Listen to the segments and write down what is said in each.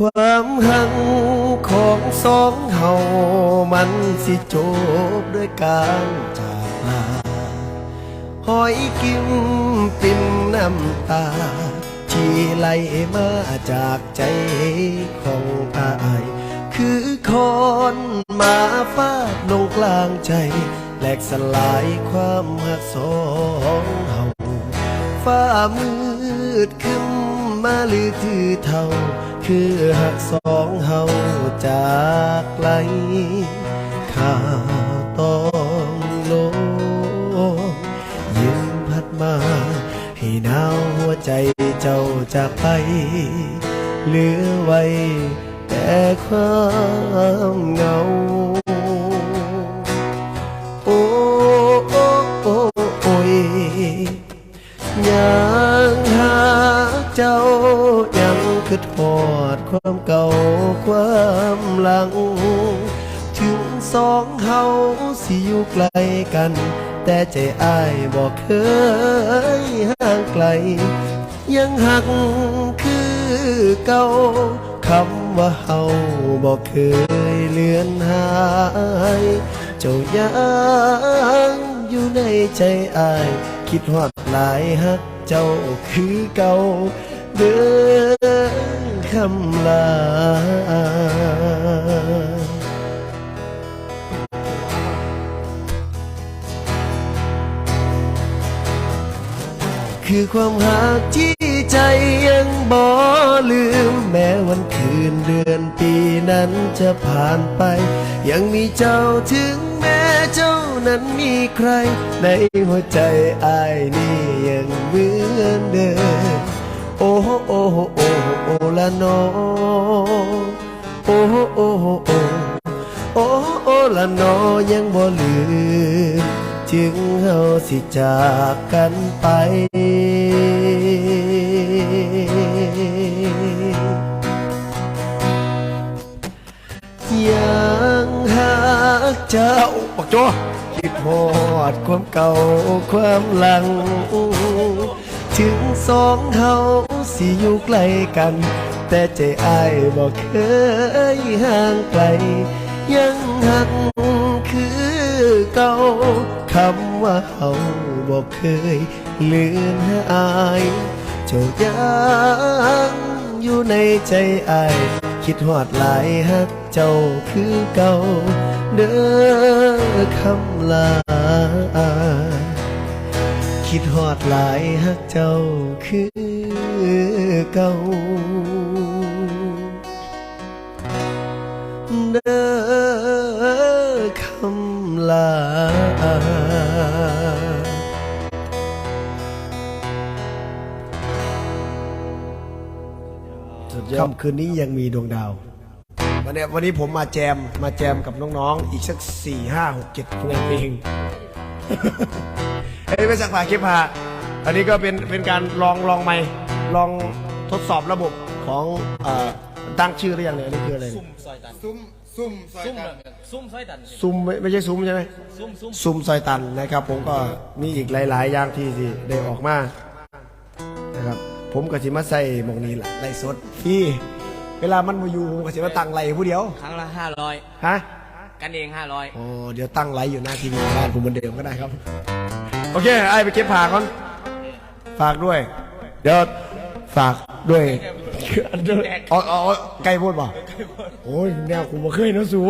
ความหังของสองเฮามันสิจบด้วยการจากลาหอยกิมปิ่มน้ำตา ที่ไหลมาจากใจของอายคือคอนมาฟาดลงกลางใจแหลกสลายความหักสองเฮาฟ้ามืดขึ้นมาลือถือเท่า คือหักสองเฮาจากไกลข้าต้องลงยืมพัดมา ให้หนาวหัวใจเจ้าจากไป เหลือไว้แต่ความเหงาโอ้โอ้โอ้โอ้ยยังหาเจ้า คือทอดความเก่าความหลัง ถึงสองเฮาสิอยู่ไกลกัน แต่ใจอ้ายบอกเคยห่างไกล ยังหักคือเก่าคำว่าเฮาบอกเคยเลือนหาย เจ้ายังอยู่ในใจอาย คิดฮอดหลายฮักเจ้าคือเก่า เดินคำลา คือความหักที่ใจยังบ่ลืม แม้วันคืนเดือนปีนั้นจะผ่านไป ยังมีเจ้าถึงแม้เจ้านั้นมีใคร ในหัวใจอายนี่ โหโอ้ละนโอ้โอ้โอ้โอ้โอ้ละนยังบ่ลืมจึงเฮาสิจากกันไปยังหากเจ้าบอกโจคิดหอดความเก่าความหลัง ถึงสองเฮาสิอยู่ใกล้กัน แต่ใจอ้ายบอกเคยห่างไกล ยังหักคือเก่าคำว่าเฮาบอกเคยลือนอายเจ้ายังอยู่ในใจอายคิดหอดหลายฮักเจ้าคือเก่าเด้อคำลา คิดหอดหลายฮักเจ้าคือเก่า เด้อคำลา ค่ำคืนนี้ยังมีดวงดาว วันเนี้ยวันนี้ผมมาแจมมาแจมกับน้องๆ อีกสักสี่ห้าหกเจ็ดคะแนนเองเฮ้ยไม่สักผ่าคลิปผ่าอันนี้ก็เป็นเป็นการลองลองไม่ลองทดสอบระบบของเอ่อ ตั้งชื่อหรือยังเนี่ยอันนี้คืออะไรเนี่ยซุ่มซุ่มซอยซุ่มตันซุ่มซอยตันซุ่มไม่ไม่ใช่ซุ้มใช่ไหมซุ่มซุ่มซุ่มซอยตันนะครับ ผมก็มีอีกหลาย ๆ อย่างที่ที่ได้ออกมานะครับ ผมก็สิมาใส่หมองนี้แหละไล่สดพี่เวลามันมาอยู่ผมก็สิมาตั้งไล่ผู้เดียวครั้งละห้าร้อยฮะ กันเองห้าร้อยอ๋อเดี๋ยวตั้งไลฟ์อยู่หน้าทีวีบ้านผมเหมือนเดิมก็ได้ครับ โอเคไอ้ไปเก็บผักก่อนฝากด้วย เดี๋ยวฝากด้วยเอาเอาเอาไก่พูดป่ะโอ้ยแนวกูมาเคยเนอะสู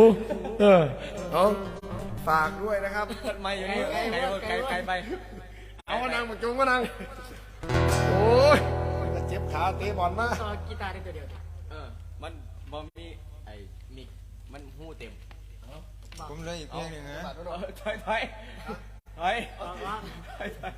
เออเอาฝากด้วยนะครับไม่อยู่นี่ไกลไกลไกลไปเอามานั่งมาจุงมานั่งโอ้ยจะเจ็บขาเตะบอลมาต่อกีตาร์ได้ตัวเดียวเออมันบอมีไอ้มิกมันหู้เต็มผมเลยอีกเพลงหนึ่งนะถอยถอยถอยถอยถอย